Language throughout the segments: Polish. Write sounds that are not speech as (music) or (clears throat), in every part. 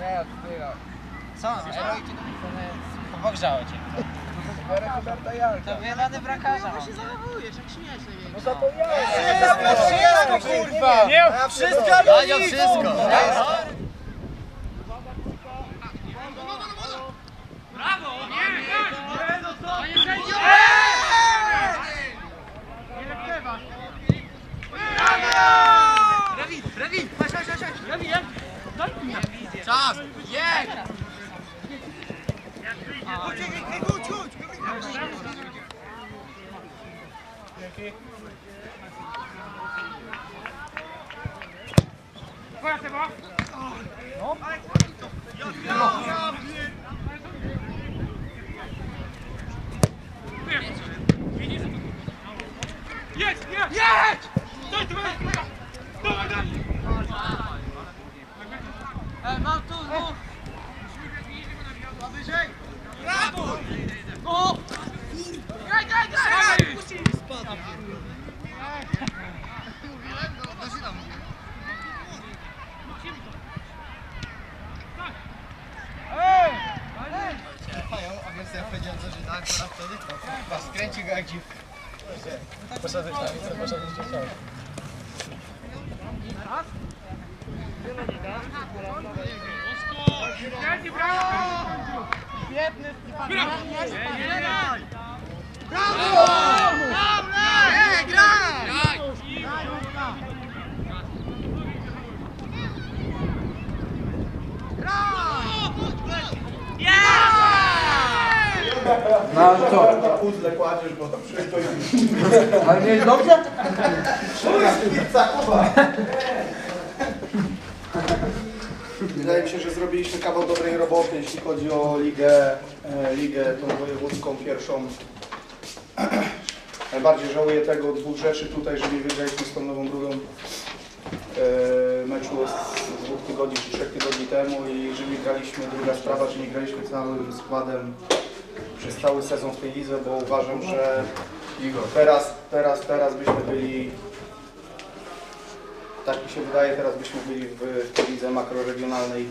Nie. Co? Eroiki Pogrzało cię. Biorę Huberta Janka. To wielany brakarza. się zachowujesz, jak śmiesz największy. No zapomniałem. Wszystko kurwa! Nie, wszystko Daniel, wszystko! Czas! Jedź! Jedź, jedź! Jedź! Daj, dawaj! Dawaj, dawaj! Ej, mam tu dwóch! A wiesz co ja powiedziałem, co że na akurat wtedy? Masz skręci go jak dziwka. Poszedłeś tam i co? Poszedłeś do przodu. Jedź, brawo! Świetny, Brawo! Ej, graj! No ale co? puzzle kładziesz, bo to wszystko jest Ale nie jest dobrze? pizza Kuba. Mi się, że zrobiliśmy kawał dobrej roboty, jeśli chodzi o ligę, e, ligę tą wojewódzką pierwszą. (clears throat) Najbardziej żałuję tego dwóch rzeczy tutaj, że nie wygraliśmy z tą Nową Rudą e, meczu z dwóch tygodni czy trzech tygodni temu i że nie graliśmy, druga sprawa, że nie graliśmy całym składem przez cały sezon w tej lidze, bo uważam, że teraz, teraz, teraz byśmy byli, tak mi się wydaje, teraz byśmy byli w, w lidze makroregionalnej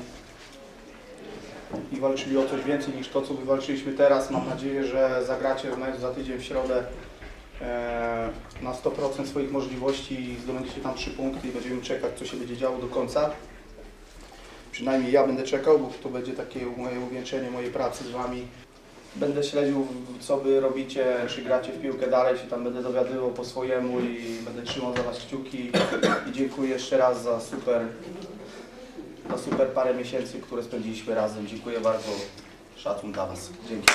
i walczyli o coś więcej niż to, co wywalczyliśmy teraz. Mam nadzieję, że zagracie w za tydzień w środę e, na 100% swoich możliwości i zdobędziecie tam trzy punkty i będziemy czekać, co się będzie działo do końca. Przynajmniej ja będę czekał, bo to będzie takie moje uwieńczenie mojej pracy z Wami. Będę śledził, co Wy robicie, czy gracie w piłkę dalej, się tam będę dowiadywał po swojemu i będę trzymał za Was kciuki. I dziękuję jeszcze raz za super, za super parę miesięcy, które spędziliśmy razem. Dziękuję bardzo. Szacun dla Was. Dzięki.